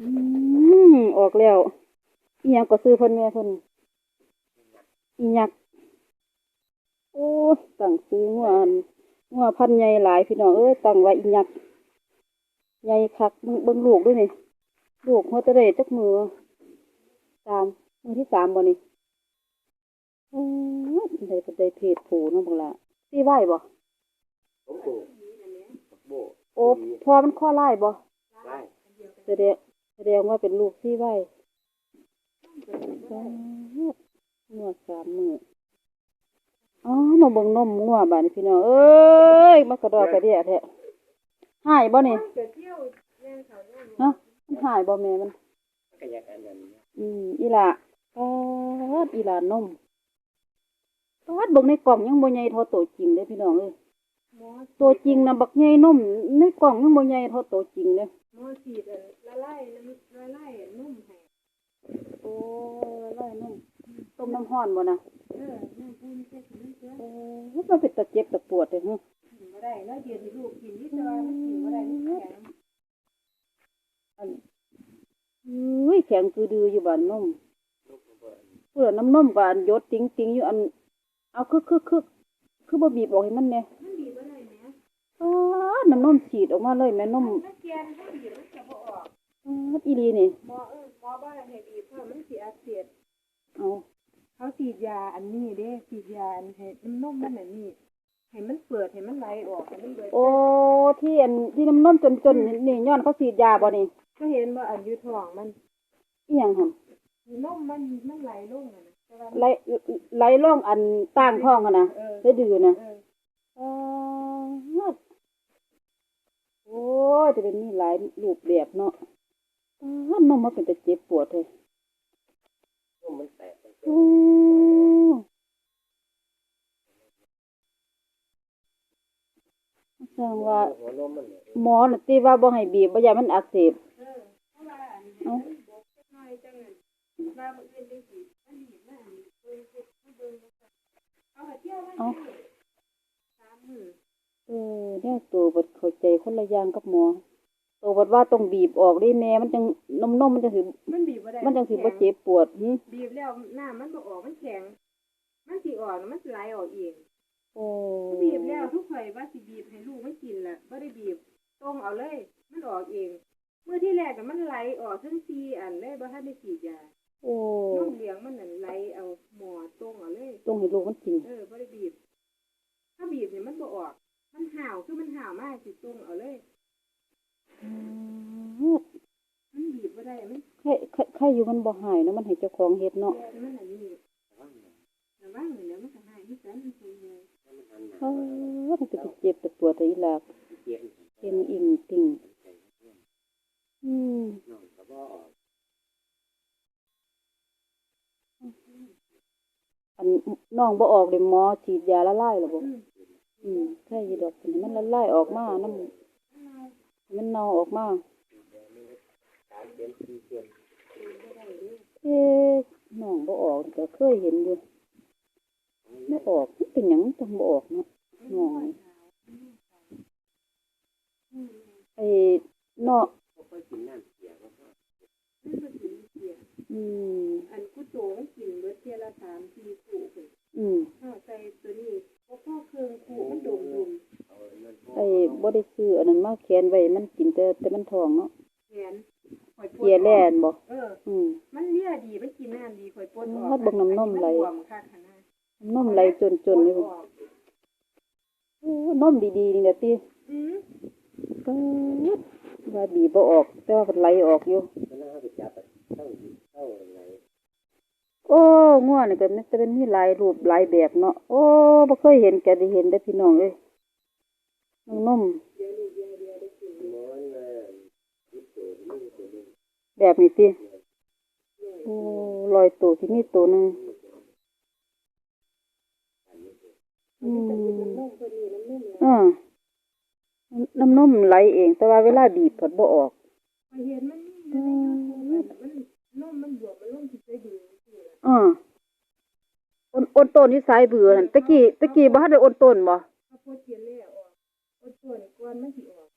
อืมออกแล้วอีหยังก็ซื้อเพิ่นแม่เพิ่นอีหยักโอ้ยตั้งซื้องัวอันงัวพันธุ์ใหญ่หลายพี่น้องเอ้ยตั้งไว้อีหยักใหญ่คักเบิ่งเบิ่งลูกด้วยนี่ลูกหัวตะเดจักมือสามมือที่สามบ่นี่โอ้ยได้ปได้เพศผูเนาะบักละสิไหวบ่ผมปลูกโบโอ้พอมันข้อไล่บ่ได้แสดง แสดงว่าเป็นลูกที่ไหวงวดสามมืออ๋อมาเบิ่งนมงัวบาดนี้พี่น้องเอ้ยมากระดอกกระเดียแท้หายบ่นี่เนาะมันหายบ่แม่มันก็อยากอันนั้นอืมอีหล่ะปาดอีหล่านมปาดเบิ่งในกล่องยังบ่ใหญ่เท่าตัวจริงเด้พี่น้องเอ้ยตัวจริงน่ะบักใหญ่นมในกล่องยังบ่ใหญ่เท่าตัวจริงเด้ หมอฉีดอันละลายน้ำละลายอันนุ่มให้โอ้ไล่นมต้มน้ำร้อนบ่นะเออน้ำปูนเช็ดน้ำเชื้อโอ้มันเป็นตะเจ็บตะปวดเลยฮะกินบ่ได้แล้วเดี๋ยวสิลูกกินนิดเดียวมันกินบ่ได้มันแข็งอันอุ้ยแข็งคือดืออยู่บ้านนมลูกเบิร์นเพื่อน้ำนมก็อันหยดติ้งติ้งอยู่อัน เอาคือคือคือคือบ่บีบออกให้มันแหน่มั น้ำนมฉีดออกมาเลยแม่นมถ้าเกียนถ้าบีบมันจะบ่ออกอ้าอีหลีนี่หมอเออหมอบ่ให้บีบเพราะมันสิอักเสบเอาเขาฉีดยาอันนี้เด้ฉีดยาอันให้น้ำนมมันอันนี้ให้มันเปิดให้มันไหลออกให้มันเบิดโอ้ที่อันที่น้ำนมจนๆนี่นี่ย้อนเขาฉีดยาบ่นี่ก็เห็นว่าอันอยู่ท้องมันอีหยังหั่นนมมันมันไหลลงอะนะแต่ว่าไหลไหลล่องอันตั้งท้องหั่นน่ะเออได้ดื้อน่ะเอออ้า โอ้ยจะเป็นมีหลายรูปแบบเนาะอ้านมมันเป็นแต่เจ็บปวดเลยลูกมันแตกมันโอ้แสดงว่าหัวนมมันเนี่ยหมอน่ะที่ว่าบ่ให้บีบบ่อยากมันอักเสบเออเพราะว่าอันนี้ เอ้ามันบกจักหน่อยจังนั้นว่ามื้ออื่นจังสิมันหนีมาอันนี้เบิ่งเฮ็ดให้เบิ่งจังซั่นเอาให้เที่ยวมาเอ้าสามมื้อเออเนี่ยตัวบดเข้าใจคนละอย่างกับหมอ ตัวบดว่าต้องบีบออกได้แม่มันจังนมนมมันจังสิมันบีบบ่ได้มันจังสิบ่เจ็บปวดหึบีบแล้วน้ำมันบ่ออกมันแข็ง มันสิออกแล้วมันสิไหลออกเองโอ้บีบแล้วทุกข่อยว่าสิบีบให้ลูกมันกินล่ะบ่ได้บีบตรงเอาเลย มันออกเองเมื่อที่แรกน่ะมันไหลออกทั้งสี่อันเลยบ่ทันได้ฉีดยาโอ้นมเหลืองมันนั่นไหลเอาหมอตรงเอาเลยต้องให้ลูกมันกินเออบ่ได้บีบ ถ้าบีบเนี่ยมันบ่ออกมัน ห่าวคือมันห่าวมากสิตรงเอาเลยมันบีบบ่ได้มันใครใครใครอยู่มันบ่หายเนาะมันให้เจ้าของเฮ็ดเนาะแก่มันอันนี้ระวังเดี๋ยวมันก็หายมันกันมันคงเลยเออมันจะไปเจ็บแต่ปวดแต่อีหลาบเจ็บเต็งอิงติ่งอืมน้องก็บ่ออกอันน้องบ่ออกเลยหมอฉีดยาละลายแล้วบ่ อืมอืมใช่อยู่ดอกอันนี้มันละลายออกมาน้ำมันเน่าออกมาสามเดือนสี่เดือนเอ๊ะน้องบ่ออกก็เคยเห็นอยู่ไม่ออกมันเป็นหยังจังบ่ออกเนาะน้องนี่ไอ้เนาะบ่ค่อยกินน้ำเสียก็พอมันก็สิเสียอืมอันกูโตมันกินเบิดเที่ยละสามสี่คู่พุ่นอืมถ้าใส่ตัวนี้ พอพ่อเครื่องคู่มันดมดมเอาเงินพอไอ้บ่ได้ซื้ออันนั้นมาแขวนไว้มันกินแต่แต่มันท้องเนาะแขนข่อยปวดเกียแล่นบ่เออ อืมมันเลียดี มันกินน้ำดีข่อยปวดออกฮัดเบิ่งน้ำนมไหลอับวมค่ะขนาดนมไหลจนๆอยู่ปวดออกโอ้นมดีๆนี่แหละติอืม ก็ว่าบีบบ่ออก แต่ว่ามันไหลออกอยู่ มันน่าไปจับอะเข้าเข้าไหน โอ้ง่วนี่ก็มันจะเป็นมีหลายรูปหลายแบบเนาะโอ้บ่เคยเห็นแกได้เห็นได้พี่น้องเอ้ยน้องนมหมแบบนี้ติโอ้ลอยตัวที่มีตัวหนึงอืมนมตัวนี้น้ำนมเนี่ยอ่าน้ำนมไหลเอง แต่ว่าเวลาบีบเพิ่นบ่ออก ข่อยเห็นมันนี่อยู่ใน YouTube มันนมมันบวมมันลงสิไปดูสิล่ะ อ่า อ้นอ้นต้นอยู่สายเบื่อนั่นตะกี้ตะกี้บ่ทันได้อ้นต้นบ่ถ้าปวดเจียนเลยออกปวดตัวนี่ก่อนมันสิออก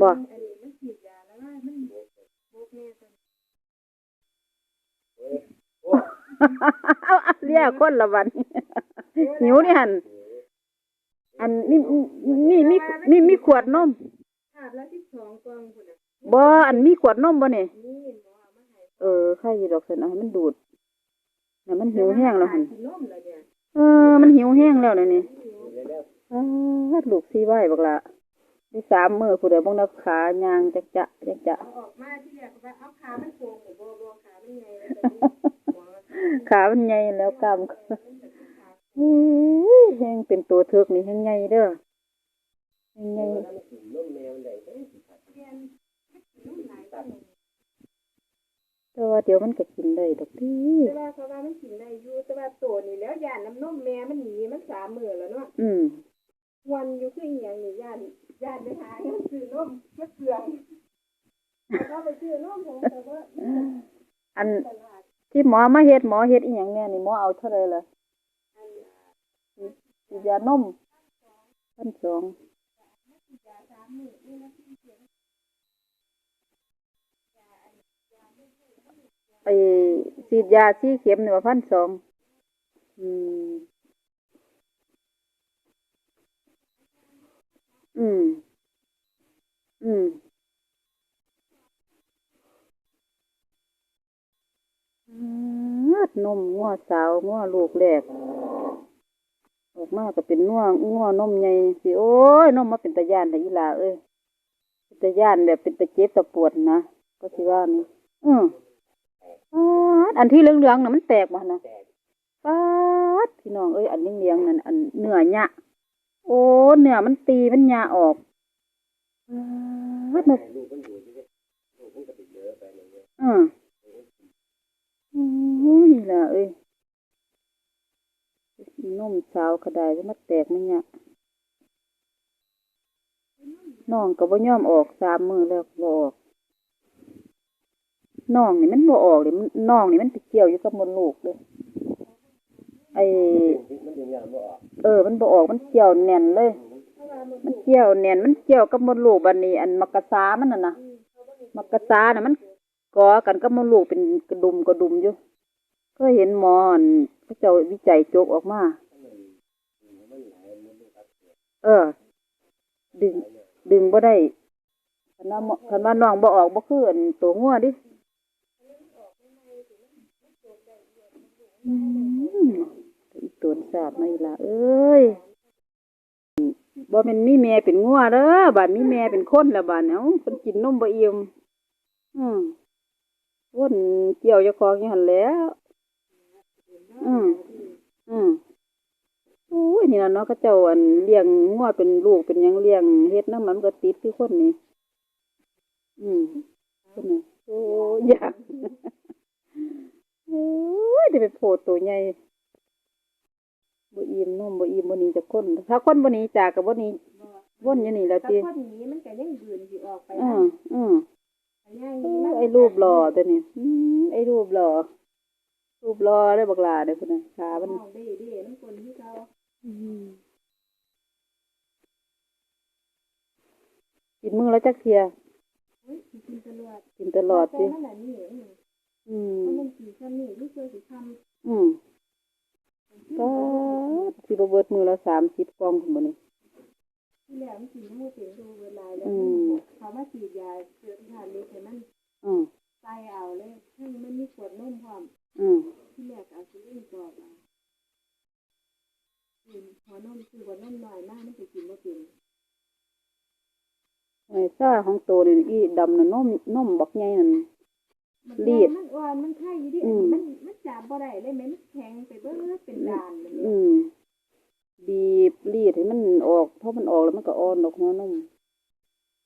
บ่อันนี้มันฉีดยาแล้วว่ามันบแม่ตัวเอาเอาเรียกคนละวันหิวนี่หันอันนี่นี่มีมีมีขวดนมขาดละสิบองกล่องพุ่นน่ะบ่อันมีขวดนมบ่นี่นี่หมอเออใครสิดอกสันเอาให้มันดูด น่ะมันหิวแห้งแล้วหันกินนมแล้วเนี่ยเออ มันหิวแห้งแล้วนะนี่หิวเดี๋ยวแล้วอ้าดลูกซีไว้บักละมีสามมือผู้ใดบ่นับขายางจักจะจักจะเอาออกมาที่แรกก็ว่าเอาขามันโค้งหรือบ่บ่ขามันใหญ่แล้วแต่นี่หมอขามันใหญ่แล้วกล้ามก็อุ้ยแห้งเป็นตัวเทือกนี่แห้งใหญ่เด้อแห้งใหญ่ แล้วมันกินนมแมวได้เอ้ยสิครับ เรียนนุ่มหลายตัว แต่ว่าเดี๋ยวมันก็กินได้ดอกติแต่ว่าเขาว่ามันกินได้อยู่แต่ว่าตัวนี่แล้วย่านน้ำนมแม่มันหนีมันสามมื้อแล้วเนาะอืมวันอยู่คืออีหยังนี่ย่านย่านไปหาเงินซื้อนมมาเกลืองแล้วก็ไปซื้อนมของแต่ว่าอันตลาดที่หมอมาเฮ็ดหมอเฮ็ดอีหยังเนี่ยนี่หมอเอาเท่าไหร่ล่ะฉีดยานมพันสอง ไอ้ฉีดยาสี่เข็มนี่ว่าพันสองอืม อืม อืมอืดนมงัวสาวงัวลูกแรก ออกมาก็เป็นงัวงัวนมใหญ่สิโอ้ยนมมาเป็นตะย่านแต่อีลาเอ้ยเป็นตะย่านแบบเป็นตะเจ็บตะปวดนะก็สิว่านี่อือปาด อันที่เหลืองๆน่ะมันแตกบ่นะปาดพี่น้องเอ้ยอันเหลืองๆนั่นอันเนื้อหยะโอ้เนื้อมันตีมันหยะออกปาดน่ะลูกมันอยู่ที่นี่ลูกมันก็ไปเยอะไปเลยเนี่ยอืออือนี่ล่ะเอ้ยนมสาวก็ได้มันแตกมันหยะน้องก็บ่ยอมออกสามมือแล้วก็บ่ออก น้องนี่มันบ่ออกเลยนน้องนี่มันไปเกี่ยวอยู่กับมดลูกเลยไอเออ มันบ่ออกมันเกี่ยวแน่นเลย มันเกี่ยวแน่นมันเกี่ยวกับมดลูกบัดนี้ อันมักกะซามันน่ะนะมักกะซาน่ะมันก่อกันกับมดลูกเป็นกระดุมกระดุมอยู่ก็เห็นหมอนเขาเจ้าวิจัยจกออกมา เออ ดึง ดึงบ่ได้คันว่าหมอคันว่าน้องบ่ออกบ่คืออันตัวงัวดิ อืมอีตัวสาบมาอีหล่ะเอ้ยบ่แม่นมีแม่เป็นงัวเด้อบัดมีแม่เป็นคนแล้วบัดเอ้าเพิ่นกินนมบ่อิ่มอืมวนเกี่ยวจ้าของอยู่หันแล้ว อืมอืมโอ้ยนี่ละเนาะเขาเจ้าอันเลี้ยงงัวเป็นลูกเป็นยังเลี้ยงเฮ็ดน้ำมันก็ติดคือคนนี่อืมคนน่ะโอ้ยอยาก โอ้ยได้ไปโพดตัวใหญ่บ่อิ่มนมบ่อิ่มบ่หนีจากคนถ้าคนบ่หนีจากก็บ่หนีวนอยู่นี่แหล้วแต่ติคนนี้มันก็ยังบืนสิออกไปอืนะออือง่ายเออไอ้รูปหล่อตัวนี้อืมไอ้รูปหล่อรูปหล่อได้บักหลาเด้อพุ่นน่ะขามัมันนเด้เด้น้ำคนที่เขาอืมกินมื้อละจักเที่ยเฮ้ยสิกินตลอดกินตลอดแต่สิมันน่ะนี่อืมอืมมันสิซ้ำนี่รู้สึกสิทำอืมก็สิบ่เบิดมื้อละ30กล่องพุ่นบ่นี่ที่แล้วมันกินทั้งหมดเป็นดูเวลาแล้วอืมเขามาฉีดยาเกิดทานเล็กให้มันอืมใส่เอาเลยให้มันมีขวดนมพร้อมอืมที่แรกเอาซิลินกรอกเอาอืมพอนมคือว่านมน้อยมากมันจะกินบ่เป็นไอ้ซ่าของโตนี่อีดำน่ะนมนมบักใหญ่นั่นมัน รีดมันอ่อนมันไข่อยู่ดิอือันมนี้มันมันจับบ่ได้เลยแม่มันแข็งไปเบิดเป็นด่านเลยอืมบีบรีดให้มันออกพอมันออกแล้วมันก็อ่อนดอกหัวนม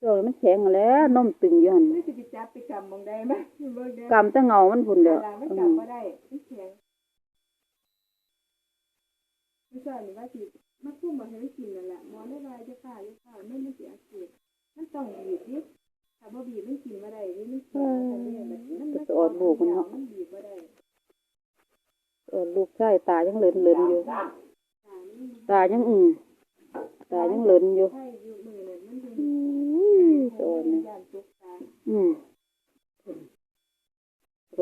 ช่วงนี้มันแข็งอะแหล้วนมตึงอยู่หั่นไม่สิไปจับไปกำมองได้ไหมเบิ่งเด้กำแต่เงามันพุ่นแหล้วเวลามันอืกำมบ่ได้มันแข็งไม่ใช่หรือว่าสิมาคุมมาให้มันกินนั่นแหละหมอเลยว่าจะฆ่าจะฆ่ามันมันสิอักเสบมันต้องบีบดิ ถ้าบ่บีบมันกินบ่ได้ดิมันแข็งมันเนี่ยแบบมันก็จะอดลูกมันเนาะมันบีบบ่ได้เออลูกชายตายังเหลินเหลินอยู่ตานี่ตายังอืมตายังเหลินอยู่ใช่อยู่มือนั่นมันเป็นอุ้ยสอนเนี่ยย่านตกตาอืม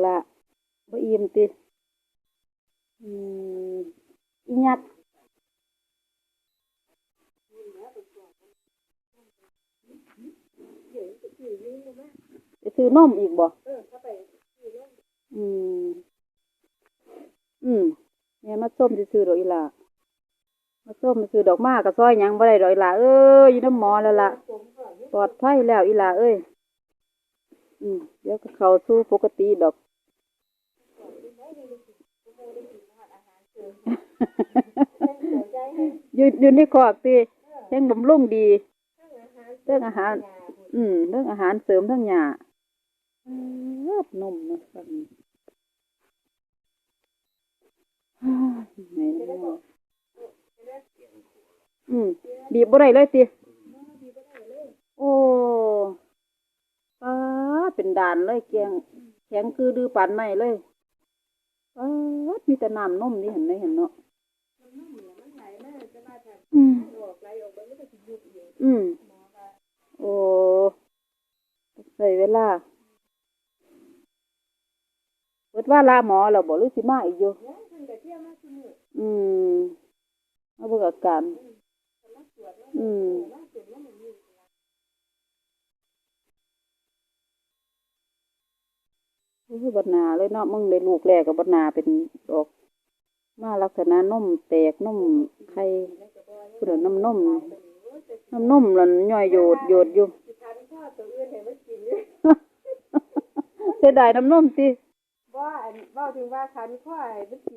ละบ่อิ่มติอืมอีหยักไปซื้อ นมอีกบ่เออเข้าไปอืม อืมแม่มาส้มซื้อๆดอกอีหล่ามาส้มซื้อดอกมากกับซอยหยังบ่ได้ดอกอีหล่าเอ้ยอยู่น้ำหมอแล้วล่ะปลอดภัยแล้วอีหล่าเอ้ย อืมเดี๋ยวก็เข้าสู่ปกติดอกอยู่อยู่ในคอกติแห่งบำรุงดี เรื่องอาหาร อืมเรื่องอาหารเสริมทั้งหยา เอิ้นมนะสั่นฮ่ไหนนะเนาะอืมบีบบ่ได้เลยติโอ้ป้าเป็นด่านเลยแกงแข็งคือดื้อปานไม้เลยป้ามีแต่น้ำนมนี่เห็นไหมเห็นเนาะอืมอืมโอ้ใส่เวลา ดว่าลาหมอแล้วบ่หรือสิมาอีกอยู่อืมเอาบิ่งอาการอืมโอ้ยบัดนาเลยเนาะมึงได้ลูกแรกกับบัดนาเป็นออก มาลักษณะนมแตกนมไข่พุ่นนะน้ำนมน้ำนมหล่นย่อยโยดโยดอยู่เสียดายน้ำนมติ ว่าอันว่าถึงว่าคันข้าให้มันสิ